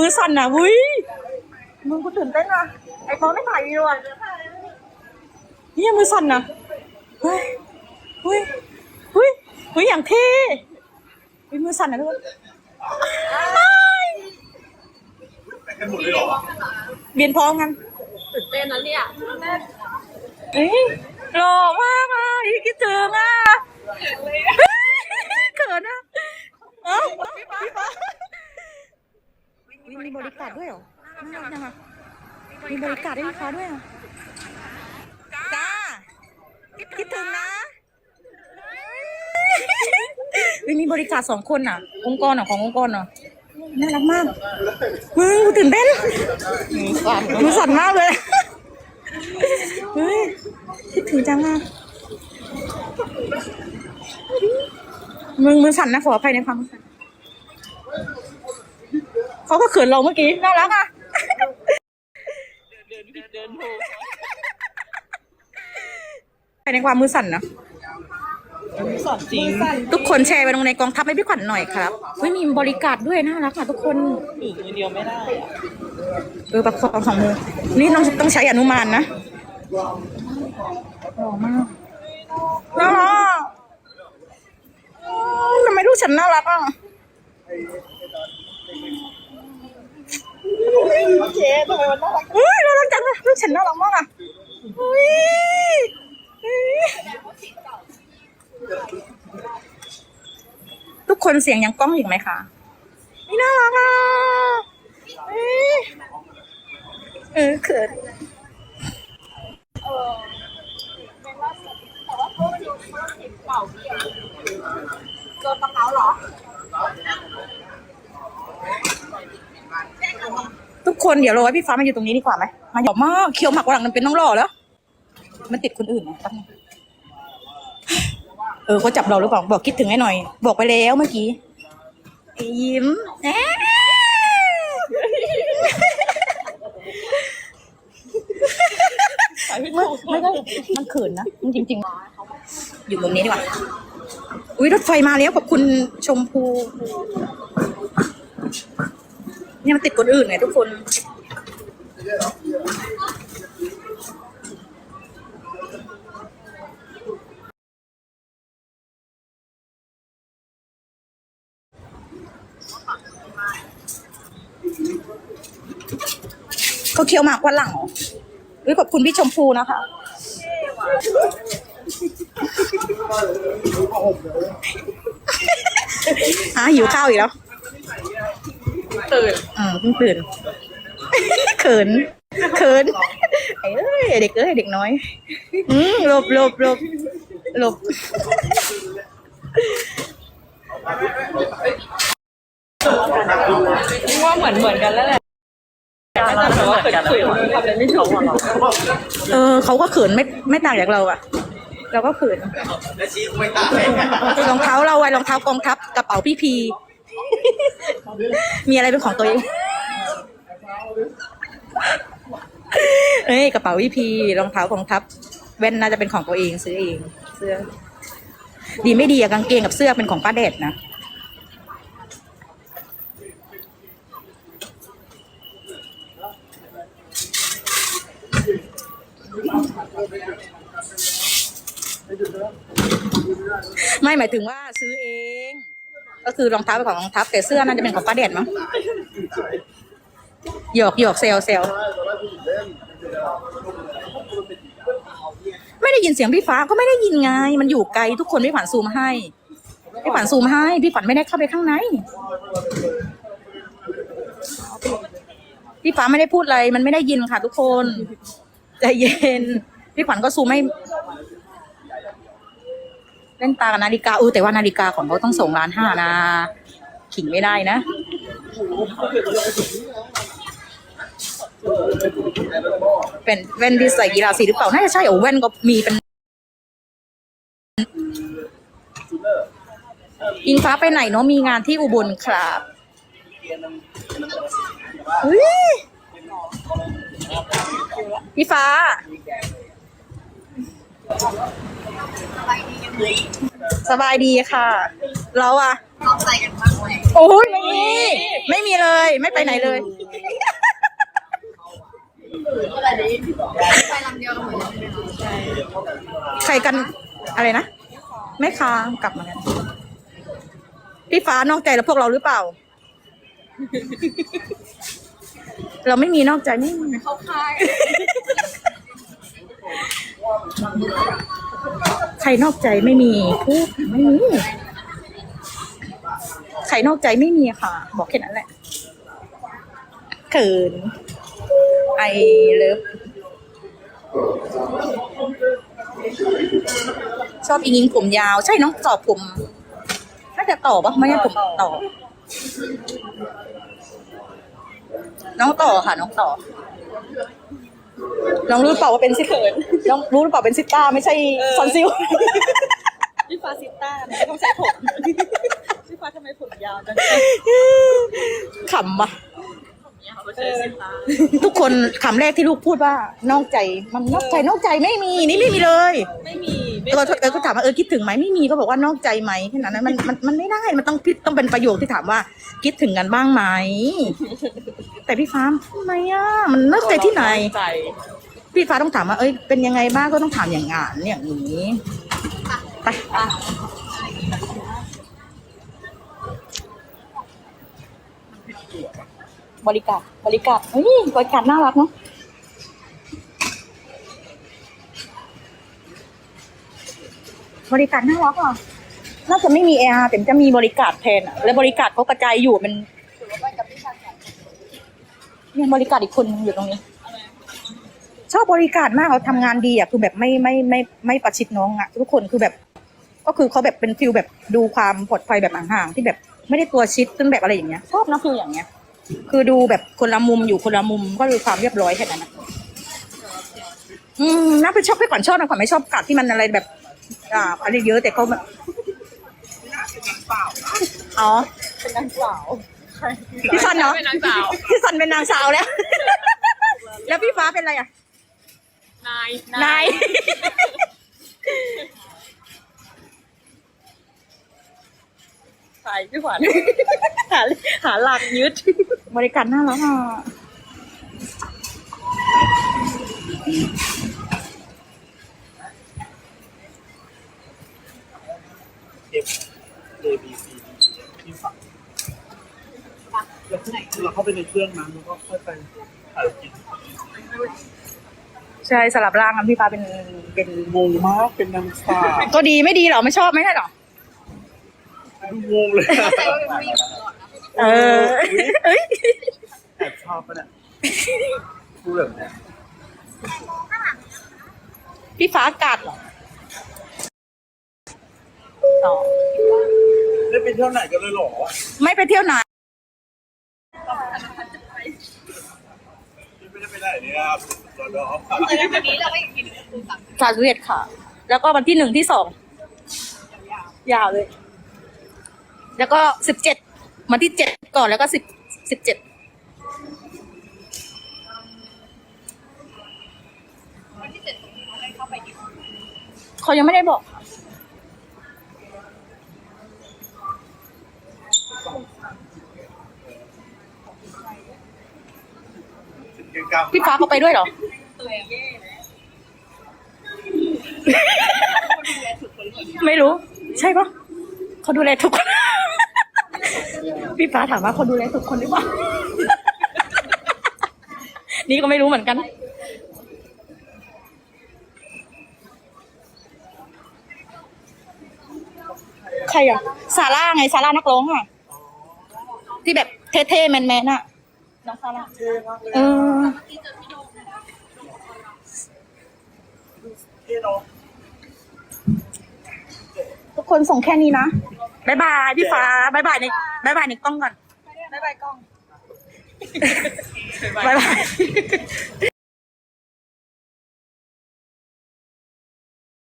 มือสั่นอะวุ้ยมึงกูตื่นเต้นอะไอ้พอไม่ถ่ายวิดีโออะเนี่ยมือสั่นอะเฮ้ยเฮ้ยเฮ้ยเฮ้ยอย่างเท่เฮ้ยมือสั่นอะทุกคนเบียนพร้อมกันตื่นเต้นนะเนี่ยเฮ้ยหล่อมากอะคิดถึงอะเขินอะเอ้าพี่ฟ้า มีบริการด้วยเหรอน่ารักจังอะมีบริการให้ลูกค้าด้วยเหรอจ้าคิดถึงนะเฮ้ยมีบริการสองคนอะ องค์กรอะขององค์กรอะน่ารักมากมึงกูตื่นเต้นมือสั่นมากเลยเฮ้ยคิดถึงจังอะมึงมือสั่นนะขออภัยในความมือสั่น เขาก็เขินเราเมื่อกี้น่ารักอะเดินผิดเดินถูกภายในความมือสั่นนะสอนจริงทุกคนแชร์ไปลงในกองทัพให้พี่ขวัญหน่อยครับเฮ้ยมีบริการด้วยน่ารักอะทุกคนถือมือเดียวไม่ได้อะเออประคองสองมือ นี่ต้องต้องใช้อนุมานนะหล่อมากน่ารักอะอืมทำไมลูกฉันน่ารักอะ เจ๊ทำไมมันน่ารักเฮ้ยน่ารักจังเลยลูกฉันน่ารักมากอะเฮ้ยทุกคนเสียงยังกล้องอีกไหมคะนี่น่ารักอะเฮ้ยเออเขินโดนปะเขาเหรอ ทุก คนเดี๋ยวเรอให้พี่ฟ้ามาอยู่ตรงนี้ดีกว่าไหมมาหยอกมากเคี้ยวหมักวันหลังมันเป็นน้องหล่อแล้ว มันติดคนอื่นนะแป๊บนึงเออเขาจับเราหรือเปล่าบอกคิดถึงให้หน่อย บอกไปแล้วเมื่อกี้ยิ้มไม่ไม่ได้มันเขินนะมันจริง ๆ อยู่ตรงนี้ดีกว่าอุ้ยรถไฟมาแล้วขอบคุณชมพูเนี่ยมันติดคนอื่นไงทุกคน เขาเคี้ยวหมากวันหลังเหรอเฮ้ยขอบคุณพี่ชมพูนะคะอะหิวข้าวอีกแล้ว ตื่น อืมเพิ่งตื่น เขิน เขินไอ้เอ้ยเด็กเอ้ยเด็กน้อยอืมหลบหลบหลบหลบนี่ว่าเหมือนเหมือนกันแล้วแหละน่าจะแบบว่าเขินคุยทำอะไรไม่ถูกหรอเออเขาก็เขินไม่ไม่ต่างจากเราอะเราก็เขินรองเท้าเราไว้รองเท้ากองทัพกระเป๋าพี่พีมีอะไรเป็นของตัวเอง เอ้ยกระเป๋าพี่พีรองเท้ากองทัพแว่นน่าจะเป็นของตัวเองซื้อเองเสื้อ ดีไม่ดีอะกางเกงกับเสื้อเป็นของป้าเดชนะไม่หมายถึงว่าซื้อเอง ก็คือรองเท้าเป็นของรองท้าแต่เสื้อน่าจะเป็นของป้าเดชมั้ง หยอกหยอกเซลเซลไม่ได้ยินเสียงพี่ฟ้าก็ไม่ได้ยินไง มันอยู่ไกลทุกคนพี่ฝันซูมให้ พี่ฝันซูมให้ พี่ฝันไม่ได้เข้าไปข้างใน พี่ฟ้าไม่ได้พูดอะไร มันไม่ได้ยินค่ะ ทุกคนใจเย็น พี่ฝันก็ซูมให้เล่นตากับนาฬิกาเออแต่ว่านาฬิกาของเขาต้องส่งร้านห้านะ ขิงไม่ได้นะ เป็นแว่นที่ใส่กีฬาสีหรือเปล่า น่าจะใช่โอ้แว่นก็มีเป็น อิงฟ้าไปไหนเนาะมีงานที่อุบลครับเฮ้ยพี่ฟ้าสบายดีค่ะ เราอะนอกใจกันบ้า โอ้ยไม่มีไม่มีเลย ไม่ไปไหนเลยอะไรนี้ไปลำเดียวกันหมดเลยใช่ไหมคะใครกันอะไรนะแม่ค้ากลับมากันพี่ฟ้านอกใจแล้วพวกเราหรือเปล่า เราไม่มีนอกใจไม่มีเข้าค่ายใครนอกใจไม่มีพูดไม่มีใคร นอกใจไม่มีค่ะ บอกแค่นั้นแหละเขินไอเลิฟชอบอียิงผมยาว ใช่น้องต่อผมน่าจะต่อปะไม่ใช่ผมต่อน้องต่อค่ะ น้องต่อ น้องรู้หรือเปล่าว่าเป็นซิเขินน้องรู้หรือเปล่าเป็นซิต้าไม่ใช่ซอนซิลพี่ฟ้าซิต้าเนี่ยต้องใช้ผมพี่ ฟ้าทำไมผมยาวจังขำปะไม่ใช่ซิต้าทุกคนคำแรกที่ลูกพูดว่านอกใจมันนอกใจนอกใจไม่มีนี่ไม่มีเลยไม่มีไม่เออเออก็ถามว่าเออคิดถึงไหมไม่มีก็บอกว่านอกใจไหมแค่นั้นนะมันมันมันไม่ได้มันต้องพิต้องเป็นประโยคที่ถามว่า คิดถึงกันบ้างไหมแต่พี่ฟ้าทำไมอะมันนอกใจที่ไหน ใจพี่ฟ้าต้องถามว่าเอ้ยเป็นยังไงบ้างก็ต้องถามอย่างงานอย่างนี้ไป บริการบริการเฮ้ยบริการน่ารักเนาะบริการน่ารักอะน่าจะไม่มีแอร์แต่จะมีบริการแทนอะแล้วบริการเขากระจายอยู่มันเนี่ยบริการอีกคนอยู่ตรงนี้ ชอบบริการมากเขาทำงานดีอะคือแบบไม่ไม่ไม่ไม่ประชิดน้องอะทุกคนคือแบบ ก็คือเขาแบบเป็นฟิลแบบดูความปลอดภัยแบบห่างๆที่แบบไม่ได้ตัวชิดจนแบบอะไรอย่างเงี้ยชอบนะฟิลอย่างเงี้ย คือดูแบบคนละมุมอยู่คนละมุมก็ดูความเรียบร้อยแค่นั้นนะอืมน่าไปชอบไปก่อนชอบนะก่อนไม่ชอบกัดที่มันอะไรแบบ อ่าอะไรเยอะแต่เขาแบบอ๋อเป็นนางสาวพี่ซันเนาะเป็นนางสาวพี่ซันเป็นนางสาวแล้ว แล้วพี่ฟ้าเป็นอะไรอะ นาย นาย ใส่พี่ขวัญ หาหาหลักยึด บริการน่ารักอะเอฟ A B C D ที่ฝั่งแล้วเราเข้าไปในเครื่องนั้นแล้วก็ค่อยไปถ่ายกินใช่สลับร่างกันพี่ฟ้าเป็นเป็นงงมากเป็นนางสาวก็ดีไม่ดีเหรอไม่ชอบไม่ใช่เหรอ ดูงงเลยแต่ว่าเป็นผู้หญิงก่อนนะเออเอ้ยแอบชอบปะเนี่ยพูดแบบเนี้ยพี่ฟ้ากัดเหรออ๋อได้ไปเที่ยวไหนกันเลยเหรอไม่ไปเที่ยวไหนไม่ได้ไปไหนเนี่ยรอดอวันนี้เราไปอีกทีหนึงก็คือสามสิบสามสิบเอ็ดค่ะ แล้วก็วันที่หนึ่งที่สองยาวเลย แล้วก็สิบเจ็ดวันที่เจ็ดก่อนแล้วก็สิบสิบเจ็ดเขายังไม่ได้บอกค่ะพี่ฟ้าเขาไปด้วยเหรอ ไม่รู้ ใช่ปะเขาดูแลทุกคน พี่ฟ้าถามว่าเขาดูแลทุกคนหรือเปล่า นี่ก็ไม่รู้เหมือนกัน ใครอะซาร่าไงซาร่านักร้องอะ ที่แบบเท่ๆแมนๆอะ น้องซาร่าเออเที่ยวเนาะทุกคนส่งแค่นี้นะ บายบายพี่ฟ้าบายบายในบายบายในกล้องก่อนบ๊ายบายกล้องบายบาย